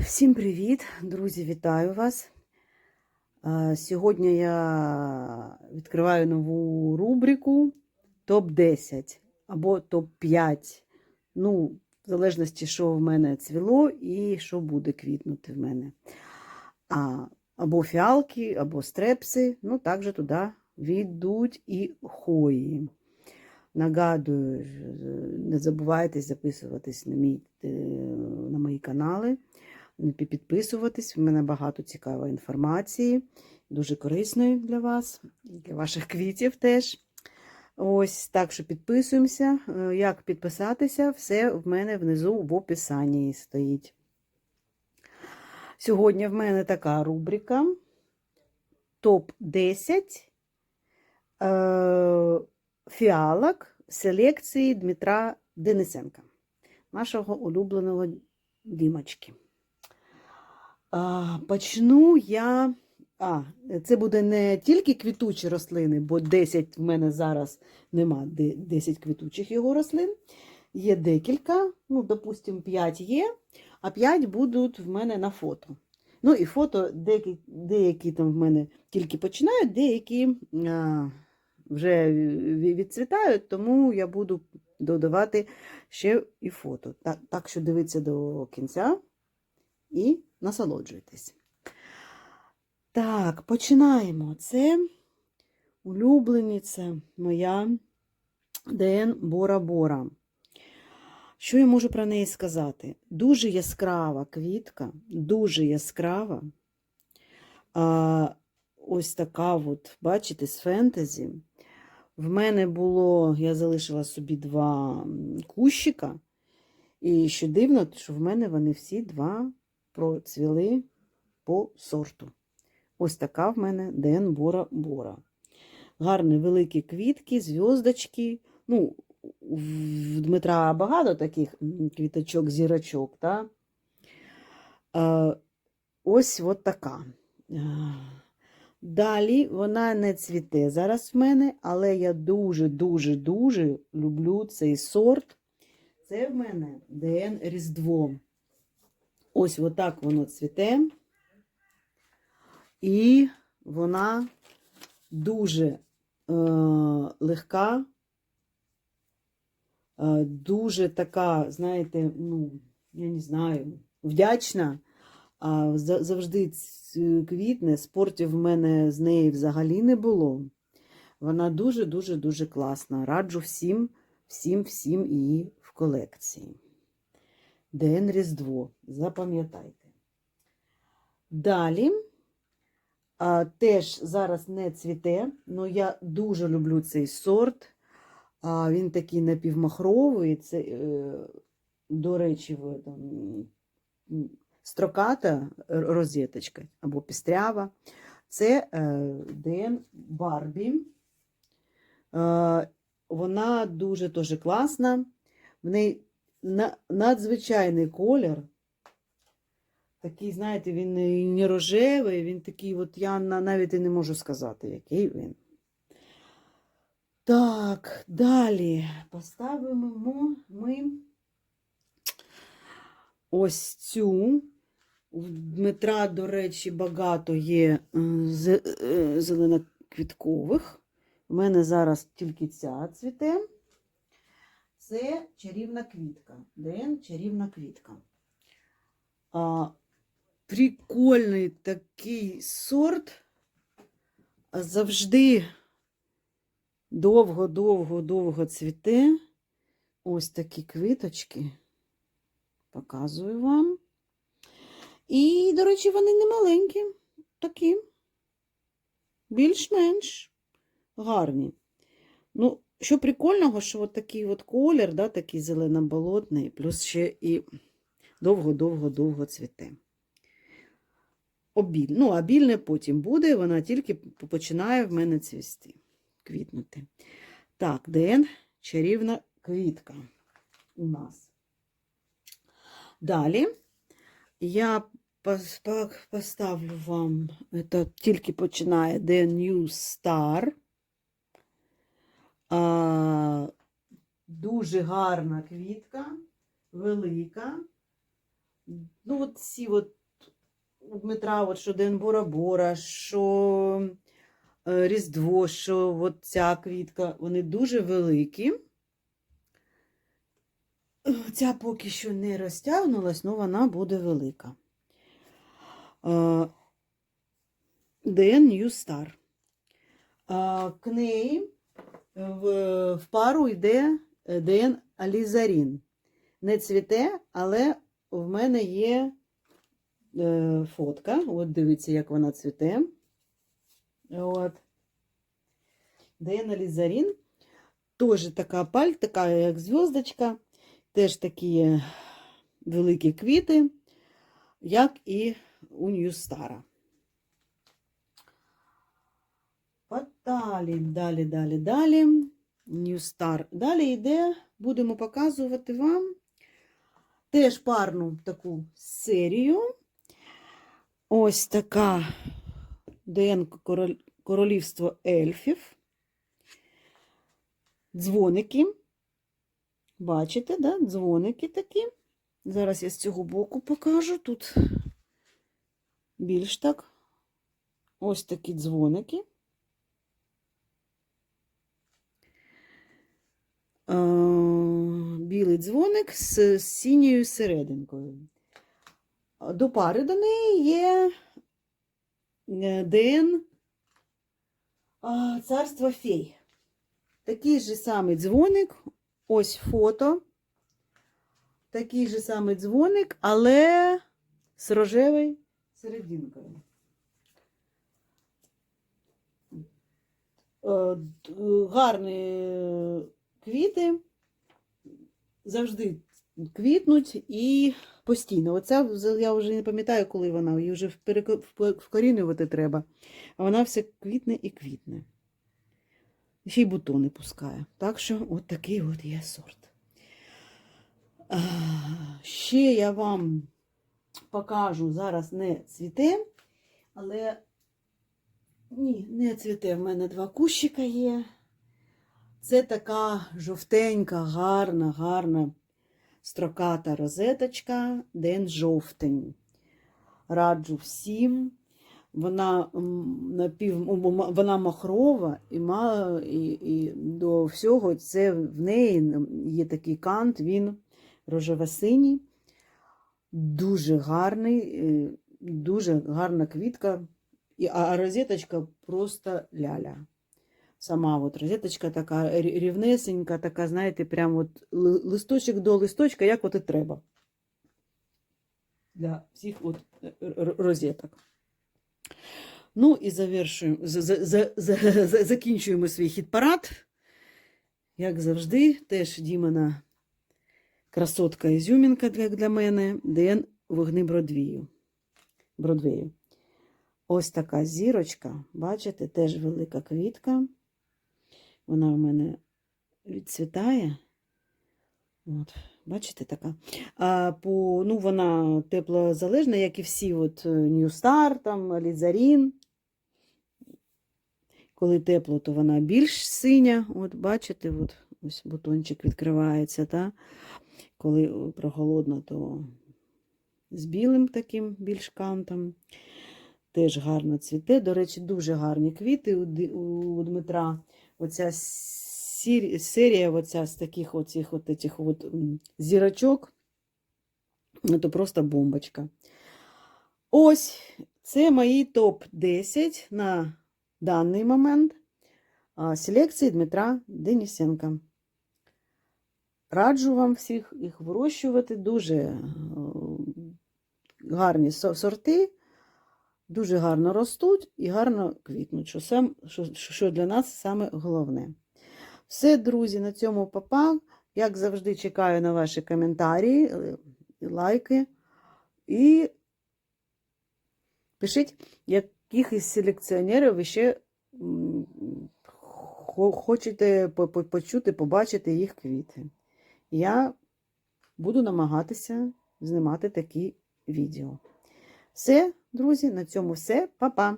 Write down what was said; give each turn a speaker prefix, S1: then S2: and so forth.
S1: Всім привіт, друзі! Вітаю вас. Сьогодні я відкриваю нову рубрику топ-10 або топ-5. Ну, в залежності, що в мене цвіло і що буде квітнути в мене. А, або фіалки, або стрепси. Ну, також туди відуть і хої. Нагадую, не забувайте записуватись на, мій, е, на мої канали підписуватись. В мене багато цікавої інформації, дуже корисної для вас, для ваших квітів теж. Ось так що підписуємося. Е, Як підписатися, все в мене внизу в описанні стоїть. Сьогодні в мене така рубрика топ-10 е, фіалок селекції Дмитра Денисенка, нашого улюбленого Дімочки. А, Почну я. А, це буде не тільки квітучі рослини, бо 10 в мене зараз нема 10 квітучих його рослин. Є декілька, ну, допустимо, 5 є, а 5 будуть в мене на фото. Ну і фото деякі, деякі там в мене тільки починають, деякі а, вже відцвітають, тому я буду додавати ще і фото. Так, так що дивіться до кінця і насолоджуйтесь. Так, починаємо. Це улюблениця моя ДН Бора Бора. Що я можу про неї сказати? Дуже яскрава квітка, дуже яскрава. А, Ось така, от, бачите, з фентезі. В мене було, я залишила собі два кущика. І що дивно, що в мене вони всі два процвіли по сорту. Ось така в мене Ден Бора Бора. Гарні великі квітки, зв'язочки. Ну, в Дмитра багато таких квіточок, зірочок. Та? Ось от така. Далі вона не цвіте зараз в мене, але я дуже-дуже-дуже люблю цей сорт. Це в мене ДН Різдво. Ось отак воно цвіте. І вона дуже е, легка, е, дуже така, знаєте, ну, я не знаю, вдячна. А завжди квітне, спортів в мене з неї взагалі не було. Вона дуже-дуже-дуже класна. Раджу всім, всім, всім її в колекції. ДН Різдво. Запам'ятайте. Далі, а, теж зараз не цвіте, але я дуже люблю цей сорт. А, Він такий напівмахровий. Це, е, до речі, там, строката розеточка або пістрява. Це е, ДН Барбі. Вона дуже дуже класна. В неї надзвичайний колір. Такий, знаєте, він не рожевий, він такий, от я навіть і не можу сказати, який він. Так, далі поставимо ми ось цю. У Дмитра, до речі, багато є е, зеленоквіткових. У мене зараз тільки ця цвіте. Це чарівна квітка. ДН чарівна квітка. А, Прикольний такий сорт. Завжди довго-довго-довго цвіте. Ось такі квіточки. Показую вам. І, до речі, вони не маленькі, такі, більш-менш гарні. Ну, що прикольного, що от такий от колір, да, такий зеленоболотний, плюс ще і довго-довго-довго цвіте. Обіль. Ну, обільне потім буде, вона тільки починає в мене цвісти, квітнути. Так, ДН чарівна квітка у нас. Далі я поставлю вам, це тільки починає The New Star. А, Дуже гарна квітка, велика. Ну, от всі от у Дмитра, от що Ден Бора-Бора, що е, Різдво, що от ця квітка, вони дуже великі. Ця поки що не розтягнулась, але вона буде велика. Ден Star. Е, К неї в, в пару йде е, Ден Алізарін. Не цвіте, але в мене є е, фотка. От дивіться, як вона цвіте. От. Ден Алізарін. Теж така паль, така як зв'язочка. Теж такі великі квіти, як і у Ньюстара. Далі, далі, далі, далі. Ньюстар. Далі йде, будемо показувати вам теж парну таку серію. Ось така ДН Королівство ельфів. Дзвоники. Бачите, да? дзвоники такі. Зараз я з цього боку покажу. Тут більш так. Ось такі дзвоники. Е, Білий дзвоник з синьою серединкою. До пари до неї є е, ДН а, Царство фей. Такий же самий дзвоник, ось фото. Такий же самий дзвоник, але з рожевою серединкою. Е, Гарні квіти завжди квітнуть і постійно. Оця я вже не пам'ятаю, коли вона, її вже вкорінювати треба. А вона все квітне і квітне. Ще й бутони пускає. Так що от такий от є сорт. А, ще я вам покажу, зараз не цвіте, але ні, не цвіте. В мене два кущика є. Це така жовтенька, гарна, гарна строката розеточка, ден жовтень. Раджу всім. Вона напів, вона махрова і, ма, і, і до всього це в неї є такий кант, він рожево-синій, дуже гарний, е, дуже гарна квітка, а розеточка просто ляля. Сама от розеточка така рівнесенька, така, знаєте, прям от листочок до листочка, як от і треба. Для всіх от е, розеток. Ну і завершуємо, за- за- за- за- за- закінчуємо свій хіт-парад. Як завжди, теж Дімана красотка ізюмінка як для мене, Ден вогни Бродвію. Бродвею. Ось така зірочка, бачите, теж велика квітка. Вона в мене відцвітає. От, бачите, така. А по, ну, вона теплозалежна, як і всі от е, New Star, там, Лізарін. Коли тепло, то вона більш синя. От бачите, от, ось бутончик відкривається. Та? Коли е, прохолодно, то з білим таким більш кантом. Теж гарно цвіте. До речі, дуже гарні квіти у Дмитра. Оця серія оця з таких оцих от этих от зірочок. То просто бомбочка. Ось це мої топ-10 на даний момент селекції Дмитра Денисенка. Раджу вам всіх їх вирощувати. Дуже е, гарні сорти, дуже гарно ростуть і гарно квітнуть, що, сам, що, що для нас саме головне. Все, друзі, на цьому папа. Як завжди, чекаю на ваші коментарі, е, лайки. І пишіть, яких із селекціонерів ви ще хочете по- по- почути, побачити їх квіти. Я буду намагатися знімати такі відео. Все, друзі, на цьому все. Па-па!